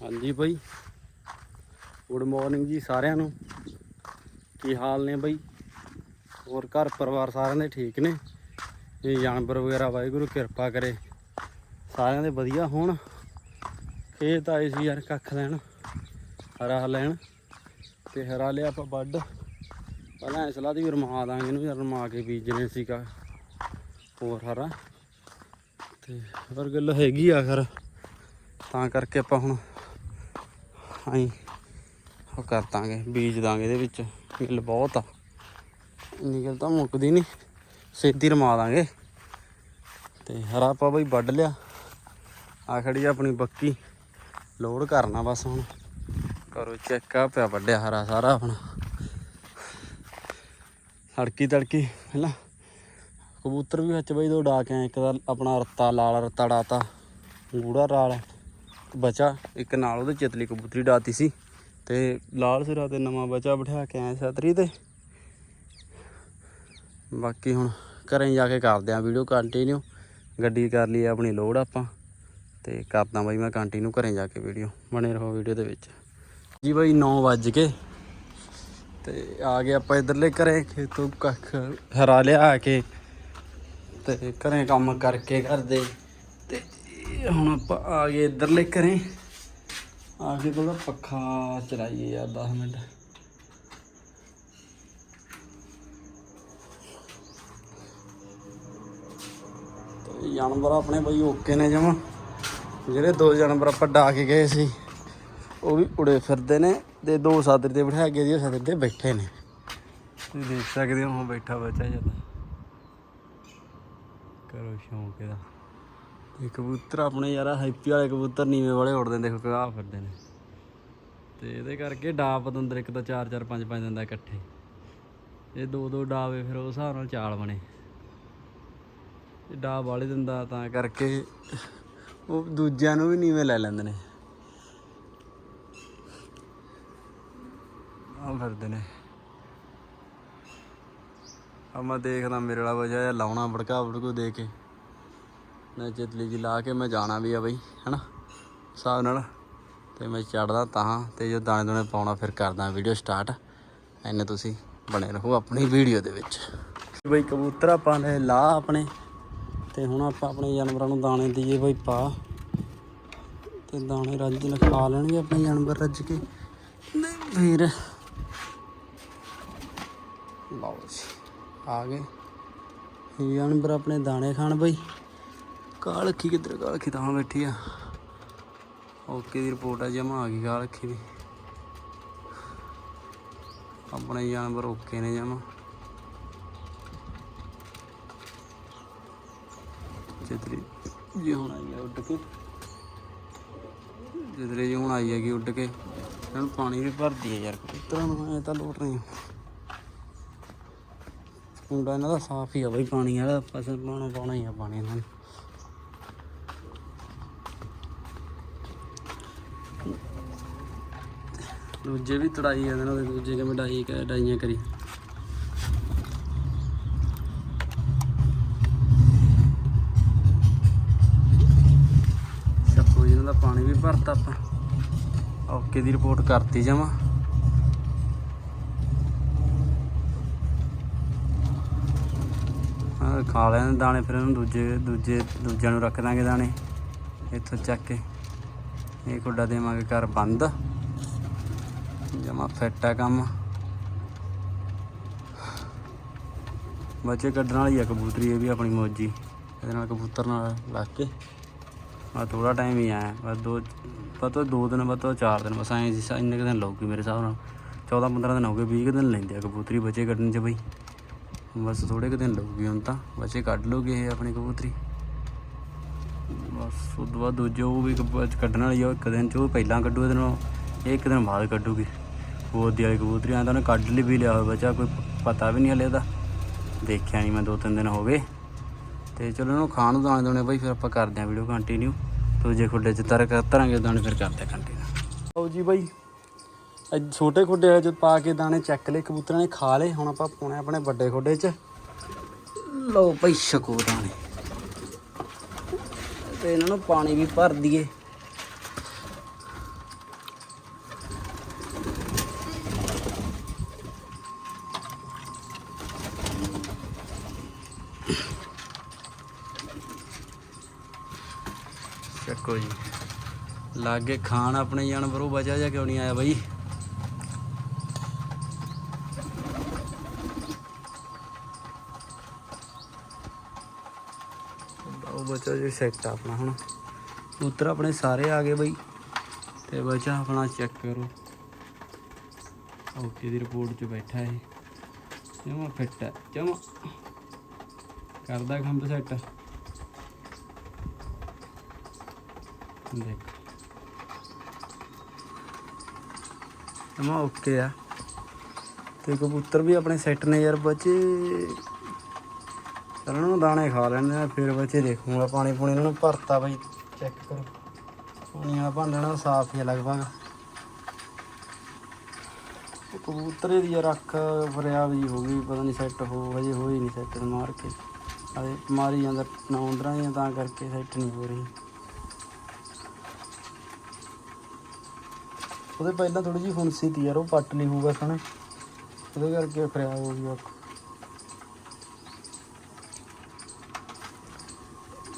ਹਾਂਜੀ ਬਾਈ। Good morning ਜੀ ਸਾਰਿਆਂ ਨੂੰ। ਕੀ ਹਾਲ ਨੇ ਬਾਈ? ਹੋਰ ਘਰ ਪਰਿਵਾਰ ਸਾਰਿਆਂ ਦੇ ਠੀਕ ਨੇ? ਇਹ ਜਾਨਵਰ ਵਗੈਰਾ ਵਾਹਿਗੁਰੂ ਕਿਰਪਾ ਕਰੇ। ਸਾਰਿਆਂ ਦੇ ਵਧੀਆ ਹੋਣ। ਖੇਤ ਆਏ ਸੀ ਯਾਰ ਕੱਖ ਲੈਣ ਹਰਾ ਲੈਣ। ਤੇ ਹਰਾ ਲਿਆ ਆਪਾਂ ਵੱਢ। ਪਹਿਲਾਂ ਇਸ ਸਲਾਹ ਦੀ ਵੀ ਰਮਾ ਦਾਂਗੇ ਇਹਨੂੰ ਯਾਰ ਰਮਾ ਕੇ ਬੀਜਣੇ ਸੀਗਾ। ਹੋਰ ਹਰਾ। ਤੇ ਪਰ ਗੱਲ ਹੈਗੀ ਆਖਰ ਤਾਂ ਕਰਕੇ ਆਪਾਂ ਹੁਣ ਅਸੀਂ ਉਹ ਕਰ ਦਾਂਗੇ, ਬੀਜ ਦਾਂਗੇ ਇਹਦੇ ਵਿੱਚ। ਗਿੱਲ ਬਹੁਤ ਆ। ਇੰਨੀ ਗਿੱਲ ਤਾਂ ਮੁੱਕਦੀ ਨਹੀਂ ਛੇਤੀ ਰਮਾ ਦਾਂਗੇ। ਤੇ ਹਰਾ ਆਪਾਂ ਬਈ ਵੱਢ ਲਿਆ। ਆ ਖੜੀ ਆਪਣੀ ਬੱਕੀ। ਲੋਡ ਕਰਨਾ ਬਸ ਹੁਣ। ਕਰੋ ਚੈੱਕ ਆ, ਪਿਆ ਵੱਢਿਆ ਹਰਾ ਸਾਰਾ ਆਪਣਾ। ਹੜਕੀ ਤੜਕੀ, ਪਹਿਲਾਂ ਕਬੂਤਰ ਵੀ ਵਿੱਚ ਬਈ ਦੋ ਡਾ ਕੇ ਆਏ ਇੱਕ ਦਾ ਆਪਣਾ ਰੱਤਾ, ਲਾਲ ਰੱਤਾ ਡਾਤਾ। ਗੂੜਾ ਰਾਲ ਬਚਾ, ਇੱਕ ਨਾਲ ਉਹਦੇ ਚਿਤਲੀ ਕਬੂਤਰੀ ਡਾਤੀ ਸੀ ਤੇ ਲਾਲ ਸਿਰਾ ਤੇ ਨਵਾਂ ਬਚਾ ਬਿਠਾ ਕੇ ਆਏ ਛਤਰੀ ਤੇ। ਬਾਕੀ ਹੁਣ ਘਰੇ ਜਾ ਕੇ ਕਰਦੇ ਆ ਵੀਡੀਓ ਕੰਟੀਨਿਊ ਗੱਡੀ ਕਰ ਲਈ ਆਪਣੀ ਲੋਡ ਆਪਾਂ ਤੇ ਕਰਦਾ ਬਾਈ ਮੈਂ ਕੰਟੀਨਿਊ ਘਰੇ ਜਾ ਕੇ ਵੀਡੀਓ ਬਣੇ ਰਹੋ ਵੀਡੀਓ ਦੇ ਵਿੱਚ। ਜੀ ਬਾਈ 9 ਵੱਜ ਕੇ ਤੇ ਆ ਗਏ ਆਪਾਂ ਇਧਰਲੇ ਘਰੇ, ਖੇਤੋਂ ਕੱਖ ਹਰਾ ਲਿਆ ਆ ਕੇ ਤੇ ਘਰੇ ਕੰਮ ਕਰਕੇ ਕਰਦੇ ਤੇ ਹੁਣ ਆਪਾਂ ਆ ਗਏ ਇਧਰਲੇ ਘਰੇ। ਆ ਕੇ ਪਹਿਲਾਂ ਪੱਖਾ ਚਲਾਈਏ ਯਾਰ 10 ਮਿੰਟ। ਤੇ ਜਾਨਵਰ ਆਪਣੇ ਬਈ ਓਕੇ ਨੇ ਜਮਾ। ਜਿਹੜੇ ਦੋ ਜਾਨਵਰ ਆਪਾਂ ਡਾ ਕੇ ਗਏ ਸੀ, ਉਹ ਵੀ ਉੜੇ ਫਿਰਦੇ ਨੇ ਤੇ ਦੋ ਸਾਦਰ ਤੇ ਬਿਠਾ ਕੇ ਜੀ ਸਾਦਰ ਤੇ ਬੈਠੇ ਨੇ। ਤੁਸੀਂ ਦੇਖ ਸਕਦੇ ਹੋ ਬੈਠਾ ਬੱਚਾ ਜਦ ਕਰੋ ਸ਼ੌਂਕ ਇਹਦਾ। ਇਹ ਕਬੂਤਰ ਆਪਣੇ ਯਾਰ ਹੈਪੀ ਵਾਲੇ ਕਬੂਤਰ ਨੀਵੇਂ ਵਾਲੇ ਉੜਦੇ ਨੇ, ਦੇਖੋ ਕਿਆ ਫਿਰਦੇ ਨੇ। ਤੇ ਇਹਦੇ ਕਰਕੇ ਡਾਪ ਪਤੰਦਰ ਇੱਕ ਤਾਂ 4 4 5 5 ਦਿੰਦਾ ਇਕੱਠੇ। ਇਹ ਦੋ ਦੋ ਡਾਵੇ ਫਿਰ ਉਹ ਹਿਸਾਬ ਨਾਲ ਚਾਲ ਬਣੇ। ਇਹ ਡਾ ਵਾਲੇ ਦਿੰਦਾ ਤਾਂ ਕਰਕੇ ਉਹ ਦੂਜਿਆਂ ਨੂੰ ਵੀ ਨੀਵੇਂ ਲੈ ਲੈਂਦੇ ਨੇ। ਆ ਫਿਰਦੇ ਨੇ। ਆ ਮੈਂ ਦੇਖਦਾ ਮੇਰੇ ਵਾਲਾ ਵਜਾ ਲਾਉਣਾ ਬੜਕਾ ਬੜਕੂ ਦੇ ਕੇ। ਮੈਂ ਚਿਤਲੀ ਜੀ ਲਾ ਕੇ ਮੈਂ ਜਾਣਾ ਵੀ ਆ ਬਈ, ਹਨਾ? ਹਿਸਾਬ ਨਾਲ ਤੇ ਮੈਂ ਚੜਦਾ ਤਾਂ ਤੇ ਜੋ ਦਾਣੇ ਦਾਣੇ ਪਾਉਣਾ ਫਿਰ ਕਰਦਾ ਵੀਡੀਓ ਸਟਾਰਟ। ਐਨੇ ਤੁਸੀਂ ਬਣੇ ਰਹੋ ਆਪਣੀ ਵੀਡੀਓ ਦੇ ਵਿੱਚ। ਬਈ ਕਬੂਤਰ ਆਪਾਂ ਨੇ ਲਾ ਆਪਣੇ, ਤੇ ਹੁਣ ਆਪਾਂ ਆਪਣੇ ਜਾਨਵਰਾਂ ਨੂੰ ਦਾਣੇ ਦਈਏ ਬਈ ਪਾ। ਤੇ ਦਾਣੇ ਰੱਜ ਨਾਲ ਖਾ ਲੈਣਗੇ ਆਪਣੇ ਜਾਨਵਰ ਰੱਜ ਕੇ। ਨਹੀਂ ਫਿਰ ਲਓ ਜੀ, ਆ ਗਏ। ਜਾਨਵਰ ਆਪਣੇ ਦਾਣੇ ਖਾਣ ਬਈ। ਕਾਲਖੀ ਕਿੱਧਰ ਕਾਲਖੀ ਤਾਂ ਬੈਠੀ ਆ। ਓਕੇ ਦੀ ਰਿਪੋਰਟ ਆ, ਜਮਾ ਆ ਗਈ ਕਾਲਖੀ ਦੀ। ਆਪਣੇ ਜਾਨਵਰ ਓਕੇ ਨੇ ਜਮਾ। ਜਿੱਦਰੀ ਜੀ ਹੁਣ ਆਈ ਆ ਉੱਡ ਕੇ। ਜਿੱਦਰੀ ਜੀ ਹੁਣ ਆਈ ਹੈਗੀ ਉੱਡ ਕੇ। ਇਹਨਾਂ ਨੂੰ ਪਾਣੀ ਵੀ ਭਰਦੀ ਹੈ ਯਾਰ ਕਬੂਤਰਾਂ ਨੂੰ ਐ ਤਾਂ ਲੋਟ ਨਹੀਂ। ਮੁੰਡਾ ਇਹਨਾਂ ਦਾ ਸਾਫ਼ ਹੀ ਆ ਬਈ, ਪਾਣੀ ਵਾਲਾ, ਫਸਲ ਪਾਉਣਾ ਪਾਉਣਾ ਹੀ ਆ ਪਾਣੀ ਇਹਨਾਂ ਨੂੰ। ਦੂਜੇ ਵੀ ਤੜਾਈ ਜਾਂਦੇ ਨੇ ਦੂਜੇ ਕਿਵੇਂ ਡਾਈ ਡਾਈਆਂ ਕਰੀ। ਛੱਪੋ ਜੀ ਇਹਨਾਂ ਦਾ ਪਾਣੀ ਵੀ ਭਰਤਾ ਆਪਾਂ। ਓਕੇ ਦੀ ਰਿਪੋਰਟ ਕਰਤੀ ਜਾਵਾਂ ਖਾ ਲੈਣ ਦਾਣੇ ਫਿਰ ਇਹਨੂੰ ਦੂਜੇ ਦੂਜੇ, ਦੂਜਿਆਂ ਨੂੰ ਰੱਖ ਦਾਂਗੇ ਦਾਣੇ, ਇੱਥੋਂ ਚੱਕ ਕੇ। ਇਹ ਖੁੱਡਾ ਦੇਵਾਂਗੇ ਘਰ ਬੰਦ। ਜਮਾ ਫਿੱਟ ਆ ਕੰਮ। ਬੱਚੇ ਕੱਢਣ ਵਾਲੀ ਆ ਕਬੂਤਰੀ, ਇਹ ਵੀ ਆਪਣੀ ਮੋਜੀ। ਇਹਦੇ ਨਾਲ ਕਬੂਤਰ ਨਾਲ ਲੱਗ ਕੇ। ਆ ਥੋੜਾ ਟਾਈਮ ਹੀ ਆਇਆ ਬਸ ਦੋ ਪਤਾ ਦੋ ਦਿਨ ਬਾਅਦ ਚਾਰ ਦਿਨ, ਬਸ ਐਂ ਜੀ ਇੰਨੇ ਕੁ ਦਿਨ ਲਊਗੀ ਮੇਰੇ ਹਿਸਾਬ ਨਾਲ। 14 15 ਦਿਨ ਹੋ ਗਏ 20 ਕੁ ਦਿਨ ਲੈਂਦੇ ਆ ਕਬੂਤਰੀ ਬੱਚੇ ਕੱਢਣ ਚ ਬਈ। ਬਸ ਥੋੜੇ ਕੁ ਦਿਨ ਲਊਗੀ ਹੁਣ ਤਾਂ, ਬੱਚੇ ਕੱਢ ਲੂਗੇ ਇਹ ਆਪਣੀ ਕਬੂਤਰੀ। ਬਸ, ਉਸ ਤੋਂ ਬਾਅਦ ਦੂਜੇ ਉਹ ਵੀ ਕਬ- ਕੱਢਣ ਵਾਲੀ ਆ, ਉਹ ਇੱਕ ਦਿਨ ਚ, ਉਹ ਪਹਿਲਾਂ ਕੱਢੂ, ਇਹਦੇ ਨਾਲ ਇਹ ਇੱਕ ਦਿਨ ਬਾਅਦ ਕੱਢੂਗੀ। ਉਹ ਦੀ ਵਾਲੀ ਕਬੂਤਰੀ ਆਂਦਾ ਉਹਨੇ ਕੱਢ ਲਈ ਵੀ ਲਿਆ ਹੋਇਆ ਬੱਚਾ, ਕੋਈ ਪਤਾ ਵੀ ਨਹੀਂ ਹਲੇ ਉਹਦਾ। ਦੇਖਿਆ ਨਹੀਂ ਮੈਂ ਦੋ ਤਿੰਨ ਦਿਨ ਹੋ ਗਏ। ਤੇ ਚਲੋ ਇਹਨੂੰ ਖਾਣ ਨੂੰ ਦਾਣੇ ਦੋਣੇ ਬਾਈ, ਫਿਰ ਆਪਾਂ ਕਰਦੇ ਆਂ ਵੀਡੀਓ ਕੰਟੀਨਿਊ ਦੂਜੇ ਖੁੱਡੇ ਚ ਤਰ ਤਰਾਂਗੇ ਦਾਣੇ, ਫਿਰ ਕਰਦੇ ਆਂ ਕੰਟੀਨਿਊ ਲਓ ਜੀ ਬਾਈ, ਅੱਜ ਛੋਟੇ ਖੁੱਡੇ ਵਾਲੇ ਪਾ ਕੇ ਦਾਣੇ ਚੱਕ ਲਏ, ਕਬੂਤਰਾਂ ਨੇ ਖਾ ਲਏ, ਹੁਣ ਆਪਾਂ ਪਾਉਣੇ ਆਪਣੇ ਵੱਡੇ ਖੁੱਡੇ ਚ। ਲਓ ਭਾਈ ਛਕੋ ਦਾਣੇ। ਤੇ ਇਹਨਾਂ ਨੂੰ ਪਾਣੀ ਵੀ ਭਰ ਦਈਏ। ਚੱਕੋ ਜੀ ਲਾਗੇ ਖਾਣ ਆਪਣੇ ਜਾਨਵਰ, ਉਹ ਬਚਾ ਜਾਂ ਕਿਉਂ ਨਹੀਂ ਆਇਆ ਬਾਈ? ਉਹ ਬਚਾ ਜੀ ਸੈੱਟ ਆਪਣਾ ਹੁਣ। ਉੱਤਰ ਆਪਣੇ ਸਾਰੇ ਆ ਗਏ ਬਾਈ। ਤੇ ਬਚਾ ਆਪਣਾ ਚੈੱਕ ਕਰੋ। ਓਕੇ ਦੀ ਰਿਪੋਰਟ 'ਚ ਬੈਠਾ ਹੈ ਜਮਾ ਫਿੱਟ ਹੈ ਜਮਾ। ਕਰਦਾ ਖੰਭ ਸੈੱਟ ਦੇਖ ਜਮਾ ਓਕੇ ਆ। ਤੇ ਕਬੂਤਰ ਵੀ ਆਪਣੇ ਸੈੱਟ ਨੇ ਯਾਰ, ਬੱਚੇ। ਇਹਨਾਂ ਨੂੰ ਦਾਣੇ ਖਾ ਲੈਣੇ ਆ, ਫਿਰ ਬੱਚੇ ਦੇਖੂਗਾ ਪਾਣੀ ਪੂਣੀ। ਇਹਨਾਂ ਨੂੰ ਭਰਤਾ ਬਈ ਚੈੱਕ ਕਰੋ। ਪਾਣੀ ਵਾਲਾ ਭਾਂਡਾ ਨਾ ਸਾਫ਼ ਹੀ ਆ ਲਗਭਗ। ਉਹ ਕਬੂਤਰੇ ਦੀ ਯਾਰ ਅੱਖ ਫਰਿਆਬ ਜੀ ਹੋ ਗਈ, ਪਤਾ ਨਹੀਂ ਸੈੱਟ ਹੋ, ਹਜੇ ਹੋਈ ਨਹੀਂ ਸੈੱਟ ਮਾਰ ਕੇ। ਅਰੇ ਮਾਰੀ ਜਾਂਦਾ ਨੌਂਦਰਾਂ ਦੀਆਂ ਤਾਂ ਕਰਕੇ ਸੈੱਟ ਨਹੀਂ ਹੋ ਰਹੀ। ਉਹਦੇ ਪਹਿਲਾਂ ਥੋੜੀ ਜਿਹੀ ਫੁੰਸੀ ਤੀ ਯਾਰ, ਉਹ ਪੱਟ ਲਈ ਹੋਊਗਾ ਸਣੇ ਉਹਦੇ ਕਰਕੇ ਖਰਾਬ ਹੋ ਗਈ ਅੱਖ।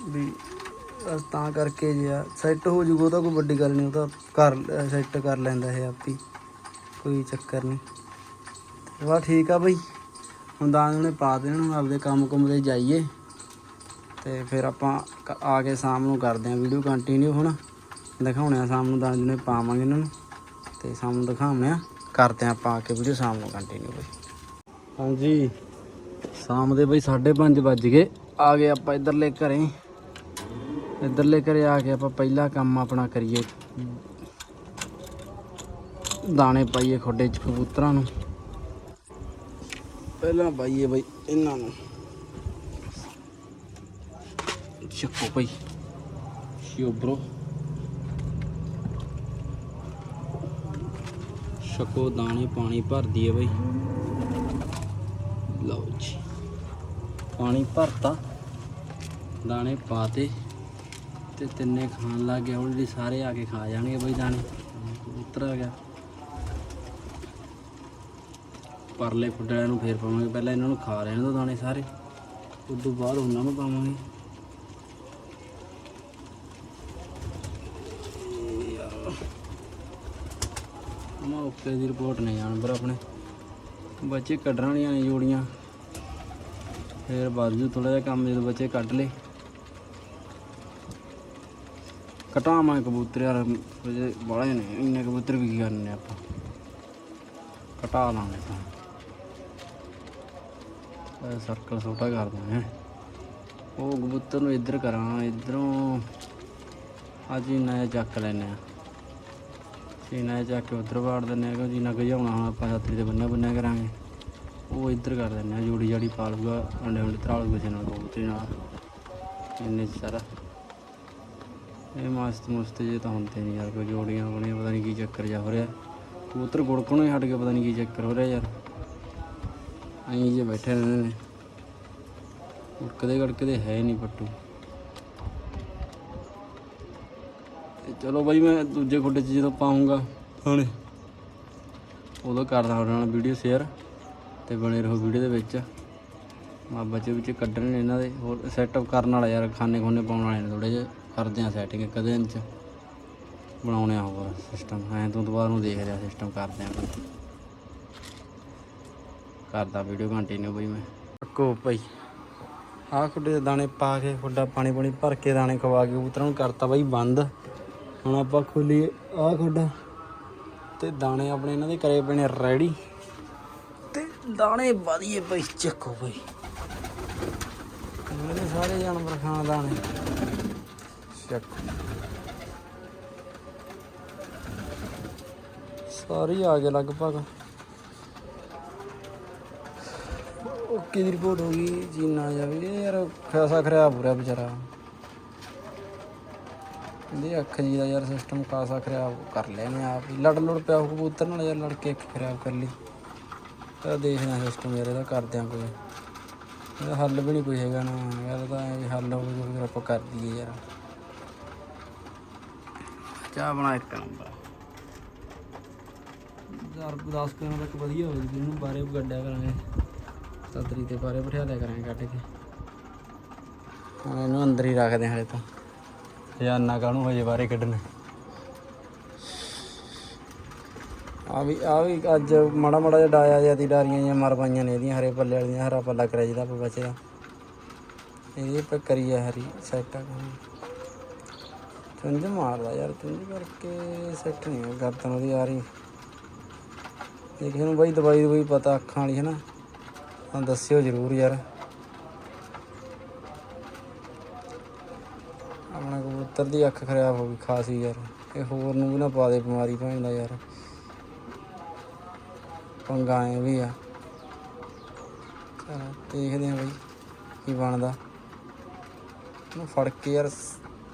ਵੀ ਤਾਂ ਕਰਕੇ ਜੇ ਆ ਸੈੱਟ ਹੋ ਜੂਗਾ ਉਹ ਤਾਂ ਕੋਈ ਵੱਡੀ ਗੱਲ ਨਹੀਂ ਉਹ ਤਾਂ ਕਰ ਸੈੱਟ ਕਰ ਲੈਂਦਾ ਇਹ ਆਪੀ ਕੋਈ ਚੱਕਰ ਨਹੀਂ ਤੇ ਵਾ ਠੀਕ ਆ ਬਈ। ਹੁਣ ਦਾਨ ਉਹਨੇ ਪਾ ਦੇਣ, ਹੁਣ ਆਪਦੇ ਕੰਮ ਕੁਮ ਤੇ ਜਾਈਏ। ਤੇ ਫਿਰ ਆਪਾਂ ਆ ਕੇ ਸ਼ਾਮ ਨੂੰ ਕਰਦੇ ਆਂ, ਵੀਡੀਓ ਕੰਟੀਨਿਊ ਹੁਣ। ਦਿਖਾਉਣੇ ਆ ਸ਼ਾਮ ਨੂੰ ਦਾਣ ਨੇ ਪਾਵਾਂਗੇ ਇਹਨਾਂ ਨੂੰ। ਤੇ ਸ਼ਾਮ ਨੂੰ ਦਿਖਾਉਣੇ ਆ ਕਰਦੇ ਆਂ ਆਪਾਂ ਆ ਕੇ ਵੀਡੀਓ, ਸ਼ਾਮ ਨੂੰ ਕੰਟੀਨਿਊ ਬਈ। ਹਾਂਜੀ। ਸ਼ਾਮ ਦੇ ਬਈ 5:30 ਵੱਜ ਗਏ। ਆ ਗਏ ਆਪਾਂ ਇਧਰਲੇ ਘਰੇ। ਇਧਰਲੇ ਘਰੇ ਆ ਕੇ ਆਪਾਂ ਪਹਿਲਾ ਕੰਮ ਆਪਣਾ ਕਰੀਏ। ਦਾਣੇ ਪਾਈਏ ਖੋਡੇ ਚ ਕਬੂਤਰਾਂ ਨੂੰ। ਪਹਿਲਾਂ ਪਾਈਏ ਬਈ ਇਹਨਾਂ ਨੂੰ। ਚੱਕੋ ਬਈ। ਸ਼ਿਓ ਬ్రో ਛਕੋ, ਦਾਣੇ, ਪਾਣੀ ਭਰਦੀ ਹੈ ਬਈ। ਲਓ ਜੀ। ਪਾਣੀ ਭਰਤਾ। ਦਾਣੇ ਪਾਤੇ ਤੇ ਤਿੰਨੇ ਖਾਣ ਲੱਗ ਗਏ। ਹੌਲੀ ਸਾਰੇ ਆ ਕੇ ਖਾ ਜਾਣਗੇ ਬਈ ਦਾਣੇ। ਉਤਰ ਆ ਗਿਆ। ਪਰਲੇ ਫੁੱਟਿਆਂ ਨੂੰ ਫੇਰ ਪਾਵਾਂਗੇ। ਪਹਿਲਾਂ ਇਹਨਾਂ ਨੂੰ ਖਾ ਲੈਣ ਦੋ ਦਾਣੇ ਸਾਰੇ। ਉਸ ਤੋਂ ਬਾਅਦ ਉਹਨਾਂ ਨੂੰ ਪਾਵਾਂਗੇ। ਮਾ ਓਕੇ ਦੀ ਰਿਪੋਰਟ ਨੇ ਜਾਨਵਰ ਆਪਣੇ ਬੱਚੇ ਕੱਢਣ ਵਾਲੀਆਂ ਨੇ ਜੋੜੀਆਂ। ਫਿਰ ਬਾਜੂ ਥੋੜਾ ਜਿਹਾ ਕੰਮ ਜਦੋਂ ਬੱਚੇ ਕੱਢ ਲਏ। ਕਟਾਵਾਂ ਕਬੂਤਰ ਯਾਰ ਵਜੇ ਨੇ, ਇੰਨੇ ਕਬੂਤਰ ਵੀ ਕੀ ਕਰਨੇ ਆਪਾਂ। ਕਟਾ ਲਾਂਗੇ ਤਾਂ। ਸਰਕਲ ਛੋਟਾ ਕਰ ਦਿੰਦੇ ਉਹ ਕਬੂਤਰ ਨੂੰ ਇੱਧਰ ਕਰਾਂ ਇੱਧਰੋਂ। ਅੱਜ ਹੀ ਨਇਆ ਚੱਕ ਲੈਨੇ ਆ। ਸੀਨਾ ਚੱਕ ਕੇ ਉੱਧਰ ਵਾੜ ਦਿੰਦੇ ਆ ਕਿਉਂਕਿ ਜਿੰਨਾ ਗਜਾਉਣਾ ਹੁਣ ਆਪਾਂ ਛਾਤਰੀ ਤੇ ਬੰਨਿਆ ਬੰਨਿਆ ਕਰਾਂਗੇ। ਉਹ ਇੱਧਰ ਕਰ ਦਿੰਦੇ ਆ ਜੋੜੀ ਜਾੜੀ ਪਾ ਲੂਗਾ ਅੰਡੇ ਅੰਡੇ ਤਰਾਲ ਕਿਸੇ ਨਾਲ ਕਬੂਤਰੀ ਨਾਲ। ਇੰਨੇ ਸਾਰਾ। ਇਹ ਮਸਤ ਮੁਸਤ ਜੇ ਤਾਂ ਹੁੰਦੇ ਨਹੀਂ ਯਾਰ, ਕੋਈ ਜੋੜੀਆਂ ਬਣੀਆਂ ਪਤਾ ਨਹੀਂ ਕੀ ਚੱਕਰ ਜਾ ਹੋ ਰਿਹਾ। ਕਬੂਤਰ ਗੁੜਕਣੋਂ ਹੀ ਹਟ ਕੇ ਪਤਾ ਨਹੀਂ ਕੀ ਚੱਕਰ ਹੋ ਰਿਹਾ ਯਾਰ। ਐਂ ਜੇ ਬੈਠੇ ਰਹਿੰਦੇ ਨੇ। ਗੁੜਕਦੇ ਗੜਕਦੇ ਹੈ ਨਹੀਂ ਪੱਟੂ। ਚਲੋ ਬਾਈ ਮੈਂ ਦੂਜੇ ਖੁੱਡੇ 'ਚ ਜਦੋਂ ਪਾਉਂਗਾ ਹੁਣ ਉਦੋਂ ਕਰਦਾ ਤੁਹਾਡੇ ਨਾਲ ਵੀਡੀਓ ਸ਼ੇਅਰ ਤੇ ਬਣੇ ਰਹੋ ਵੀਡੀਓ ਦੇ ਵਿੱਚ। ਮਾ ਬੱਚੇ ਵਿੱਚ ਕੱਢਣੇ ਨੇ ਇਹਨਾਂ ਦੇ। ਹੋਰ ਸੈਟਅਪ ਕਰਨ ਵਾਲਾ ਯਾਰ ਖਾਨੇ ਖੋਨੇ ਪਾਉਣ ਵਾਲੇ ਨੇ ਥੋੜੇ ਜਿਹੇ। ਕਰਦੇ ਆ ਸੈਟਿੰਗ ਕਦੇ ਇੰਚ ਬਣਾਉਣੇ ਆ ਹੋਰ ਸਿਸਟਮ ਐਂ ਤੋਂ ਦੁਬਾਰਾ ਨੂੰ ਦੇਖ ਰਿਹਾ ਸਿਸਟਮ ਕਰਦੇ ਆ ਕਰਦਾ ਵੀਡੀਓ ਕੰਟੀਨਿਊ ਬਈ ਮੈਂ। ਕੋ ਭਾਈ। ਆਹ ਖੁੱਡੇ ਦੇ ਦਾਣੇ ਪਾ ਕੇ ਖੁੱਡਾ ਪਾਣੀ ਪਾਣੀ ਭਰ ਕੇ ਦਾਣੇ ਖਵਾ ਕੇ ਕਬੂਤਰਾਂ ਨੂੰ ਕਰਤਾ ਬਾਈ ਬੰਦ। ਹੁਣ ਆਪਾਂ ਖੋਲੀਏ ਆਹ ਖੁੱਡਾ ਤੇ ਦਾਣੇ ਆਪਣੇ ਇਹਨਾਂ ਦੇ ਕਰੇ ਪਏ ਨੇ ਰੈਡੀ ਤੇ ਦਾਣੇ ਵਧੀਏ ਬਈ, ਚੱਕੋ ਬਈ। ਮੇਰੇ ਸਾਰੇ ਜਾਨਵਰ ਖਾਣ ਦਾਣੇ। ਚੱਕ। ਸਾਰੇ ਆ ਗਏ ਲਗਭਗ। ਓਕੇ ਦੀ ਰਿਪੋਰਟ ਹੋ ਗਈ? ਜੀ ਨਾ ਜਾਵੇ ਯਾਰ ਖਾਸਾ ਖਰਾਬ ਹੋ ਰਿਹਾ ਵਿਚਾਰਾ। ਇਹਦੀ ਅੱਖ ਜੀ ਦਾ ਯਾਰ ਸਿਸਟਮ ਖਾਸਾ ਖਰਾਬ ਕਰ ਲਿਆ ਨੇ ਆਪ ਹੀ ਲੜ ਲੜ ਪਿਆ ਕਬੂਤਰ ਨਾਲ ਯਾਰ ਲੜ ਕੇ ਅੱਖ ਖਰਾਬ ਕਰ ਲਈ। ਤਾਂ ਦੇਖਣਾ ਸਿਸਟਮ ਯਾਰ ਇਹਦਾ ਕਰਦੇ ਆ ਕੋਈ। ਇਹਦਾ ਹੱਲ ਵੀ ਨਹੀਂ ਕੋਈ ਹੈਗਾ ਨਾ। ਯਾਰ ਤਾਂ ਇਹ ਹੱਲ ਹੋਵੇ ਤਾਂ ਫਿਰ ਆਪਾਂ ਕਰ ਦਈਏ ਯਾਰ। ਚਾਹ ਬਣਾ ਇੱਕ ਨੰਬਰ। ਯਾਰ 10 ਕਿਲੋ ਤੱਕ ਵਧੀਆ ਹੋ ਜੂਗੀ ਇਹਨੂੰ ਬਾਰੇ ਗੱਡਿਆ ਕਰਾਂਗੇ। ਤਤਰੀ ਤੇ ਬਾਰੇ ਬਿਠਾ ਲਿਆ ਕਰਾਂਗੇ ਕੱਢ ਕੇ। ਹੁਣ ਇਹਨੂੰ ਅੰਦਰ ਹੀ ਰੱਖਦੇ ਹਾਂ ਹਲੇ ਤਾਂ। ਖਜ਼ਾਨਾ ਕਾਹਨੂੰ ਹਜੇ ਬਾਰੇ ਕੱਢਣਾ? ਆ ਵੀ ਆ ਵੀ ਅੱਜ ਮਾੜਾ ਮਾੜਾ ਜਿਹਾ ਡਾਇਆ ਜਿਆਦੀ ਡਾਰੀਆਂ ਜਾਂ ਮਰ ਪਾਈਆਂ ਨੇ ਇਹਦੀਆਂ, ਹਰੇ ਪੱਲੇ ਵਾਲੀਆਂ, ਹਰਾ ਪੱਲਾ ਕਰਿਆ ਜਿਹਦਾ ਆਪਾਂ ਬਚਿਆ ਇਹ ਪੇ ਕਰੀ ਹਰੀ ਸੈੱਟ ਆ ਚੁੰਝ ਮਾਰਦਾ ਯਾਰ, ਚੁੰਝ ਕਰਕੇ ਸੈੱਟ ਨਹੀਂ ਹੋਇਆ ਗਰਦਨ ਉਹਦੀ ਆ ਰਹੀ। ਦੇਖ ਇਹਨੂੰ ਬਾਈ ਦਵਾਈ ਦਵਾਈ ਪਤਾ ਅੱਖਾਂ ਵਾਲੀ ਹੈ ਨਾ ਤਾਂ ਦੱਸਿਓ ਜ਼ਰੂਰ ਯਾਰ। ਆਪਣਾ ਕਬੂਤਰ ਦੀ ਅੱਖ ਖਰਾਬ ਹੋ ਗਈ, ਖਾਸੀ ਯਾਰ। ਇਹ ਹੋਰ ਨੂੰ ਵੀ ਨਾ ਪਾ ਦੇ ਬਿਮਾਰੀ ਭੈਣ ਦਾ ਯਾਰ। ਪੰਗਾ ਐ ਵੀ ਆ। ਚਲੋ ਦੇਖਦੇ ਆ ਬਈ ਕੀ ਬਣਦਾ। ਇਹਨੂੰ ਫੜ ਕੇ ਯਾਰ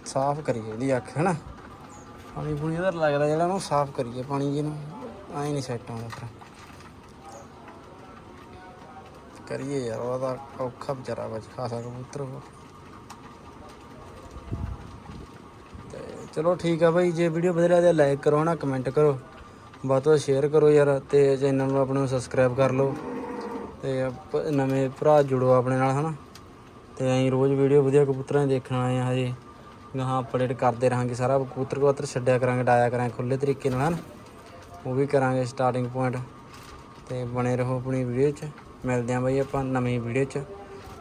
ਸਾਫ਼ ਕਰੀਏ ਇਹਦੀ ਅੱਖ, ਹੈਨਾ। ਪਾਣੀ ਪੂਣੀ ਇਹਦਾ ਲੱਗਦਾ ਜਿਹੜਾ ਉਹਨੂੰ ਸਾਫ਼ ਕਰੀਏ ਪਾਣੀ ਜਿਹਨੂੰ। ਐਂ ਨਹੀਂ ਸੈੱਟ ਆਉਂਦਾ ਫਿਰ ਕਰੀਏ ਯਾਰ, ਉਹਦਾ ਔਖਾ ਵਿਚਾਰਾ ਬਚ ਖਾਸਾ ਕਬੂਤਰ ਉਹ ਚਲੋ ਠੀਕ ਆ ਬਾਈ, ਜੇ ਵੀਡੀਓ ਵਧੀਆ ਲੱਗਦੀ ਲਾਈਕ ਕਰੋ ਨਾ ਕਮੈਂਟ ਕਰੋ। ਵੱਧ ਤੋਂ ਸ਼ੇਅਰ ਕਰੋ ਯਾਰ ਤੇ ਚੈਨਲ ਨੂੰ ਆਪਣੇ ਨੂੰ ਸਬਸਕ੍ਰਾਈਬ ਕਰ ਲਓ। ਤੇ ਨਵੇਂ ਭਰਾ ਜੁੜੋ ਆਪਣੇ ਨਾਲ ਹਨਾ। ਤੇ ਐਂ ਰੋਜ਼ ਵੀਡੀਓ ਵਧੀਆ ਕਬੂਤਰਾਂ ਦੀ ਦੇਖਣ ਆਏ ਆ ਹਜੇ। ਗਾਹਾਂ ਅਪਡੇਟ ਕਰਦੇ ਰਹਾਂਗੇ ਸਾਰਾ, ਕਬੂਤਰ ਕਬੂਤਰ ਛੱਡਿਆ ਕਰਾਂਗੇ, ਡਾਇਆ ਕਰਾਂਗੇ ਖੁੱਲੇ ਤਰੀਕੇ ਨਾਲ ਹਨ। ਉਹ ਵੀ ਕਰਾਂਗੇ ਸਟਾਰਟਿੰਗ ਪੁਆਇੰਟ ਤੇ ਬਣੇ ਰਹੋ ਆਪਣੀ ਵੀਡੀਓ 'ਚ। ਮਿਲਦੇ ਆਂ ਬਾਈ ਆਪਾਂ ਨਵੀਂ ਵੀਡੀਓ 'ਚ,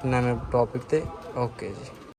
ਨਵੇਂ ਟੌਪਿਕ ਤੇ। ਓਕੇ ਜੀ।